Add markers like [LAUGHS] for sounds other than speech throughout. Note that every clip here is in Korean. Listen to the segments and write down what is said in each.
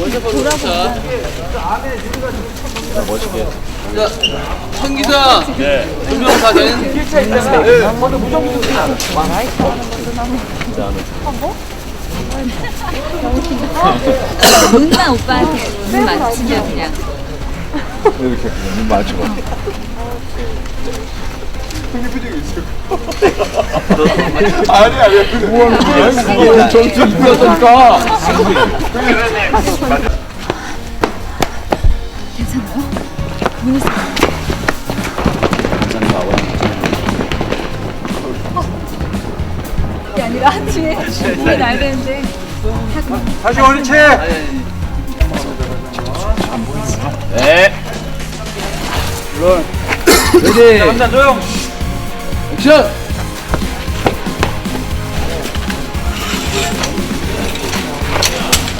원샷으로 자. 멋있게. 자, 천기사. 네. 두명 다 된. 눈만 오빠한테 눈 맞추면 그냥 이렇게 눈 맞추고. 아니 아니 우와 그냥 전투 입혔다니까. 괜찮아요? 그게 아니라 뒤에 뒤에 나야 되는데 다시 원위치. 네. 물론. 레디. 남자 조용. 액션.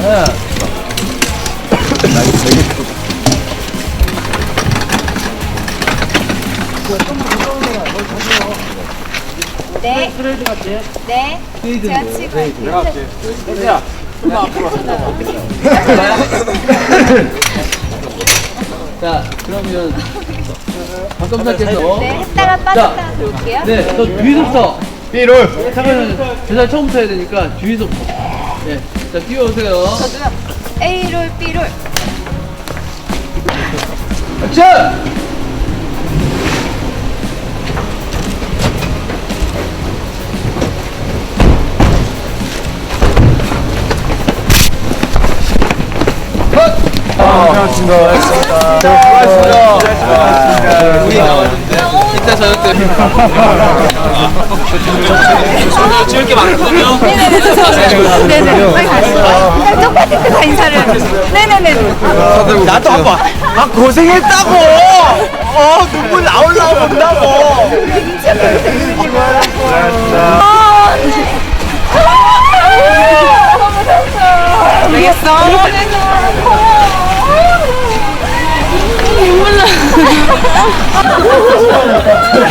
아, 네. 네. 제가 치고 내가 할게. 야. 자, 그러면 박 검사께서 네. 했다가 빠졌다가 들어올게요. 네, 저 뒤에서부터 삐롤. 잠깐만 제가 처음부터 해야 되니까 뒤에서부터 네, 자 뛰어오세요 저도요. A롤 B롤. 액션! 컷! 고생하셨습니다. 고생하셨습니다. 우리 나 이따 저녁 때 찍을 게 많거든요 네네. 빨리 가시죠. 똑같은 다 인사를. 네네네. 나도 한번. 아 고생했다고. 어 눈물 나올라고 본다고. 알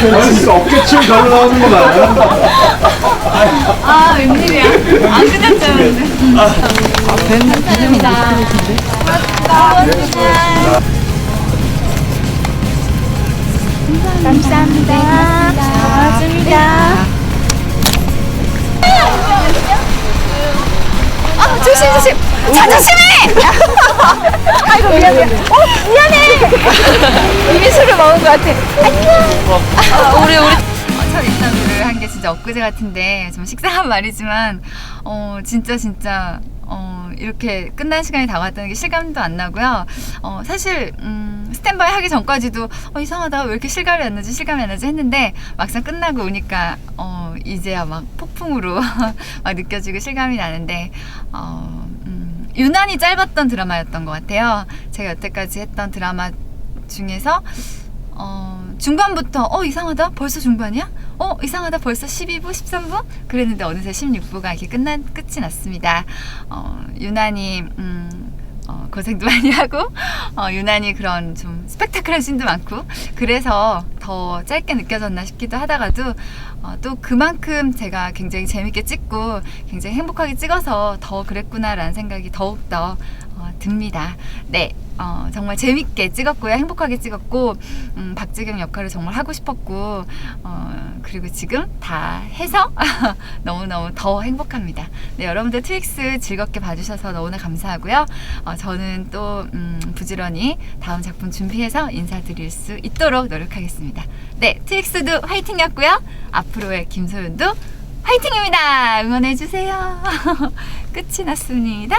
어깨춤 가로 나오는 거 맞아? 아, 웬일이야. 안 끝났죠, 근데. 감사합니다. 감사합니다. 고맙습니다. 아, 조심, 조심. 자, 조심해! 아이고, 미안해. 어, 미안해! 이미 술을 먹은 것 같아. 안녕! 아, 우리, 우리. 첫 인터뷰를 한 게 진짜 엊그제 같은데 좀 식상한 말이지만 어 진짜 진짜 어 이렇게 끝난 시간이 다가왔다는 게 실감도 안 나고요. 어 사실 음 스탠바이 하기 전까지도 어 이상하다 왜 이렇게 실감이 안 나지 실감이 안 나지 했는데 막상 끝나고 오니까 어 이제야 막 폭풍으로 [LAUGHS] 막 느껴지고 실감이 나는데 어 음, 유난히 짧았던 드라마였던 것 같아요. 제가 여태까지 했던 드라마 중에서 어, 중반부터 어 이상하다 벌써 중반이야? 어 이상하다 벌써 12부 13부? 그랬는데 어느새 16부가 이렇게 끝난 끝이 났습니다. 어, 유난히 음, 어, 고생도 [LAUGHS] 많이 하고 어, 유난히 그런 좀 스펙타클한 씬도 많고 그래서 더 짧게 느껴졌나 싶기도 하다가도 어, 또 그만큼 제가 굉장히 재밌게 찍고 굉장히 행복하게 찍어서 더 그랬구나라는 생각이 더욱더 어, 듭니다. 네, 어, 정말 재밌게 찍었고요. 행복하게 찍었고, 음, 박지경 역할을 정말 하고 싶었고, 어, 그리고 지금 다 해서 [LAUGHS] 너무너무 더 행복합니다. 네, 여러분들 트윅스 즐겁게 봐주셔서 너무나 감사하고요. 어, 저는 또, 음, 부지런히 다음 작품 준비해서 인사드릴 수 있도록 노력하겠습니다. 네, 트윅스도 화이팅이었고요. 앞으로의 김소윤도 화이팅입니다. 응원해주세요. [LAUGHS] 끝이 났습니다.